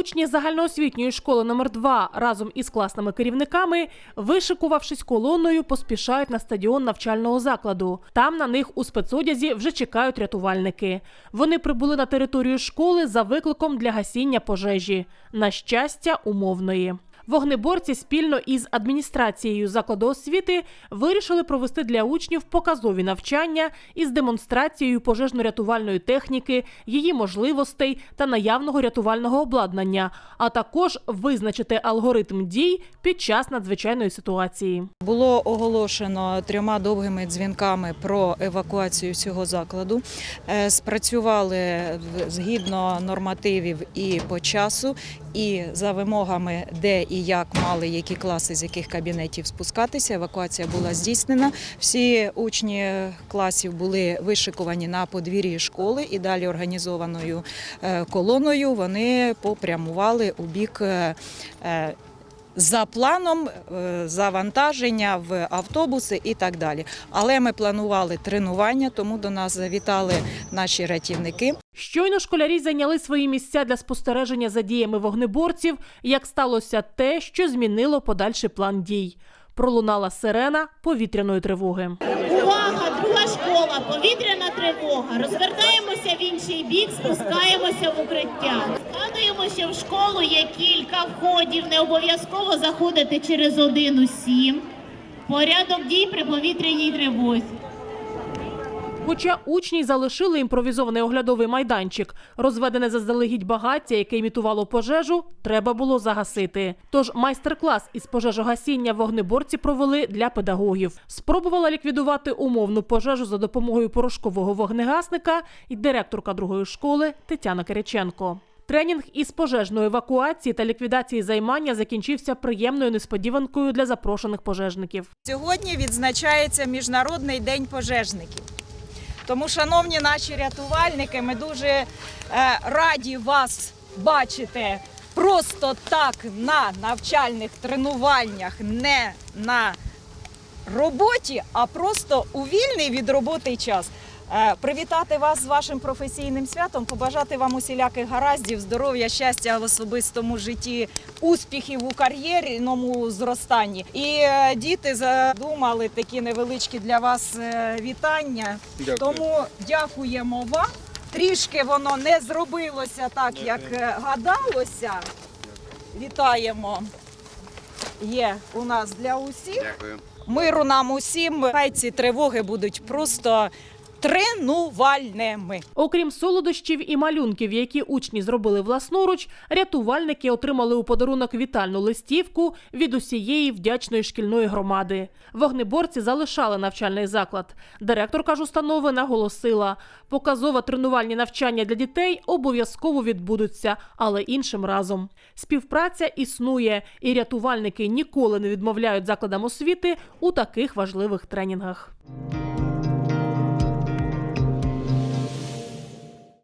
Учні загальноосвітньої школи номер 2 разом із класними керівниками, вишикувавшись колоною, поспішають на стадіон навчального закладу. Там на них у спецодязі вже чекають рятувальники. Вони прибули на територію школи за викликом для гасіння пожежі. На щастя, умовної. Вогнеборці спільно із адміністрацією закладу освіти вирішили провести для учнів показові навчання із демонстрацією пожежно-рятувальної техніки, її можливостей та наявного рятувального обладнання, а також визначити алгоритм дій під час надзвичайної ситуації. Було оголошено трьома довгими дзвінками про евакуацію цього закладу. Е, Спрацювали згідно нормативів і по часу, і за вимогами, де і як мали які класи з яких кабінетів спускатися. Евакуація була здійснена. Всі учні класів були вишикувані на подвір'ї школи і далі організованою е, колоною вони попрямували у бік. За планом е, завантаження в автобуси і так далі. Але ми планували тренування, тому до нас завітали наші рятівники. Щойно школярі зайняли свої місця для спостереження за діями вогнеборців, як сталося те, що змінило подальший план дій. Пролунала сирена повітряної тривоги. Увага, друга школа, повітряна тривога. Розвертаємося в інший бік, спускаємося в укриття. Що в школу є кілька входів, не обов'язково заходити через один усім. Порядок дій при повітряній тривозі. Хоча учні залишили імпровізований оглядовий майданчик, розведене заздалегідь багаття, яке імітувало пожежу, треба було загасити. Тож майстер-клас із пожежогасіння вогнеборці провели для педагогів. Спробувала ліквідувати умовну пожежу за допомогою порошкового вогнегасника і директорка другої школи Тетяна Кириченко. Тренінг із пожежної евакуації та ліквідації займання закінчився приємною несподіванкою для запрошених пожежників. Сьогодні відзначається Міжнародний день пожежників. Тому, шановні наші рятувальники, ми дуже е, раді вас бачити просто так на навчальних тренуваннях, не на роботі, а просто у вільний від роботи час. Е, Привітати вас з вашим професійним святом, побажати вам усіляких гараздів, здоров'я, щастя в особистому житті, успіхів у кар'єрному зростанні. І е, діти задумали такі невеличкі для вас е, вітання. Дякую. Тому дякуємо вам. Трішки воно не зробилося так, як гадалося. Вітаємо. Є у нас для усіх. Дякую. Миру нам усім. Хай ці тривоги будуть просто тренувальними. Окрім солодощів і малюнків, які учні зробили власноруч, рятувальники отримали у подарунок вітальну листівку від усієї вдячної шкільної громади. Вогнеборці залишали навчальний заклад. Директорка ж установи наголосила, показово тренувальні навчання для дітей обов'язково відбудуться, але іншим разом. Співпраця існує, і рятувальники ніколи не відмовляють закладам освіти у таких важливих тренінгах.